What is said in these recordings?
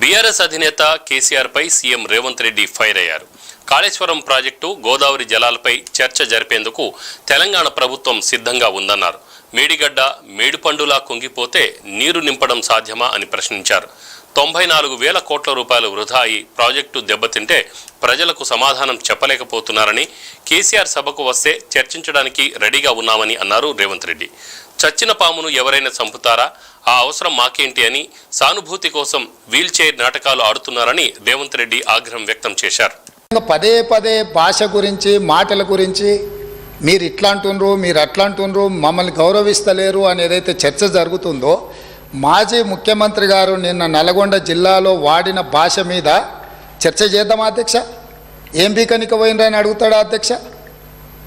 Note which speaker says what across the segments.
Speaker 1: BRS అధినేత కేసీఆర్పై CM Revanth Reddy fire అయ్యారు. కాళేశ్వరం ప్రాజెక్టు గోదావరి జలాలపై చర్చ జరిపేందుకు తెలంగాణ ప్రభుత్వం సిద్ధంగా ఉందన్నారు. మేడిగడ్డ మేడిపండులా కుంగిపోతే నీరు నింపడం సాధ్యమా అని ప్రశ్నించారు. తొంభై నాలుగు వేల కోట్ల రూపాయలు వృధా అయి ప్రాజెక్టు దెబ్బతింటే ప్రజలకు సమాధానం చెప్పలేకపోతున్నారని కేసీఆర్ సభకు వస్తే చర్చించడానికి రెడీగా ఉన్నామని అన్నారు రేవంత్ రెడ్డి. చచ్చిన పామును ఎవరైనా చంపుతారా? ఆ అవసరం మాకేంటి అని సానుభూతి కోసం వీల్ చైర్ నాటకాలు ఆడుతున్నారని రేవంత్ రెడ్డి ఆగ్రహం వ్యక్తం చేశారు.
Speaker 2: పదే పదే భాష గురించి మాటల గురించి మీరు ఇట్లా అంటుండ్రు మీరు అట్లా అంటుండ్రు మమ్మల్ని గౌరవిస్తలేరు అని ఏదైతే చర్చ జరుగుతుందో మాజీ ముఖ్యమంత్రి గారు నిన్న నల్గొండ జిల్లాలో వాడిన భాష మీద చర్చ చేద్దామా అధ్యక్ష? ఏం బీకనిక పోయినరని అడుగుతాడా అధ్యక్ష?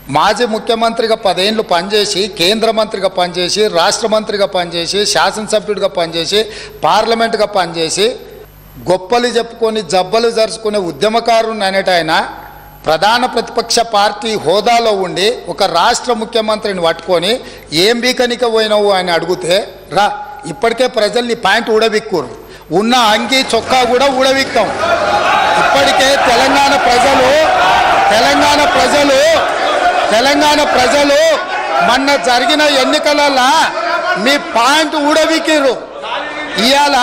Speaker 2: మాజీ ముఖ్యమంత్రిగా పదేళ్ళు పనిచేసి కేంద్ర మంత్రిగా పనిచేసి రాష్ట్ర మంత్రిగా పనిచేసి శాసనసభ్యుడిగా పనిచేసి పార్లమెంటుగా పనిచేసి గొప్పలు చెప్పుకొని జబ్బలు జరుచుకునే ఉద్యమకారుని అనేట ఆయన ప్రధాన ప్రతిపక్ష పార్టీ హోదాలో ఉండి ఒక రాష్ట్ర ముఖ్యమంత్రిని పట్టుకొని ఏం బీకనిక పోయినావు అని అడిగితే రా ఇప్పటికే ప్రజల్ని పాయింట్ ఊడబిక్కురు ఉన్న అంగి చొక్కా కూడా ఊడబిక్తాం ఇప్పటికే తెలంగాణ ప్రజలు తెలంగాణ ప్రజలు తెలంగాణ ప్రజలు మొన్న జరిగిన ఎన్నికలలో మీ పాయింట్ ఊడవీకిర్రు ఇవాళ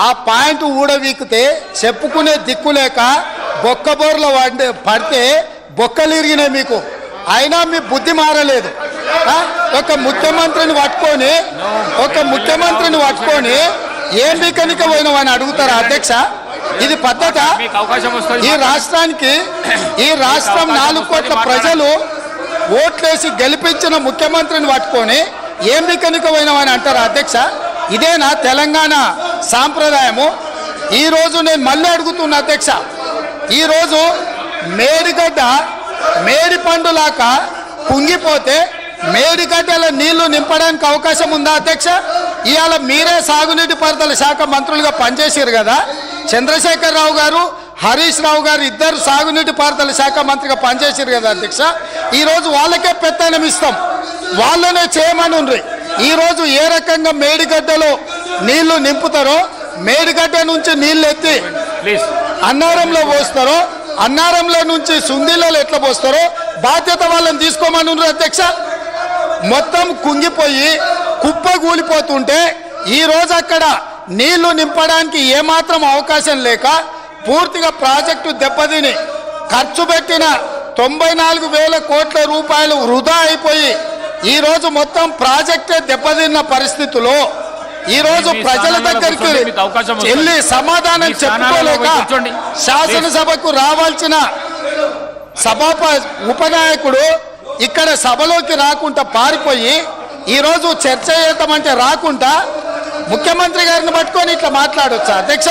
Speaker 2: ఆ పాయింట్ ఊడవీకితే చెప్పుకునే దిక్కు లేక బొక్కబోర్ల వాడి పడితే బొక్కలు ఇరిగినాయి మీకు. అయినా మీ బుద్ధి మారలేదు? ఒక ముఖ్యమంత్రిని పట్టుకొని ఒక ముఖ్యమంత్రిని పట్టుకొని ఏం బీకనిక పోయినావు అని అడుగుతారా అధ్యక్ష? ఇది పద్ధత? ఈ రాష్ట్రానికి ఈ రాష్ట్రం నాలుగు కోట్ల ప్రజలు ఓట్లేసి గెలిపించిన ముఖ్యమంత్రిని పట్టుకొని ఏం దిక్కనికమైనవని అంటారు అధ్యక్ష? ఇదేనా తెలంగాణ సాంప్రదాయము? ఈరోజు నేను మళ్ళీ అడుగుతున్నా అధ్యక్ష. ఈరోజు మేడిగడ్డ మేడి పండులాక కుంగిపోతే మేడిగడ్డల నీళ్ళు నింపడానికి అవకాశం ఉందా అధ్యక్ష? ఇవాళ మీరే సాగునీటి పారుదల శాఖ మంత్రులుగా పనిచేసారు కదా. చంద్రశేఖర్ రావు గారు హరీష్ రావు గారు ఇద్దరు సాగునీటి పారుదల శాఖ మంత్రిగా పనిచేసారు కదా అధ్యక్ష. ఈరోజు వాళ్ళకే పెత్తనం ఇస్తాం. వాళ్ళనే చేయమని ఉండ్రి ఈరోజు ఏ రకంగా మేడిగడ్డలో నీళ్ళు నింపుతారో మేడిగడ్డ నుంచి నీళ్ళు ఎత్తి
Speaker 3: ప్లీజ్
Speaker 2: అన్నారంలో పోస్తారో అన్నారంలో నుంచి సుందీలలో ఎట్లా పోస్తారో బాధ్యత వాళ్ళని తీసుకోమని అధ్యక్ష. మొత్తం కుంగిపోయి కుప్ప కూలిపోతుంటే ఈరోజు అక్కడ నీళ్ళు నింపడానికి ఏమాత్రం అవకాశం లేక పూర్తిగా ప్రాజెక్టు దెబ్బతిని ఖర్చు పెట్టిన తొంభై నాలుగు వేల కోట్ల రూపాయలు వృధా అయిపోయి ఈరోజు మొత్తం ప్రాజెక్టే దెబ్బతిన్న పరిస్థితిలో ఈ రోజు ప్రజల దగ్గరికి. వెళ్ళి సమాధానం చెప్పుకోలేక. శాసనసభకు రావాల్సిన సభాప ఉపనాయకుడు ఇక్కడ సభలోకి రాకుండా పారిపోయి ఈరోజు చర్చ చేద్దామంటే రాకుండా ముఖ్యమంత్రి గారిని పట్టుకొని ఇట్లా మాట్లాడొచ్చా అధ్యక్ష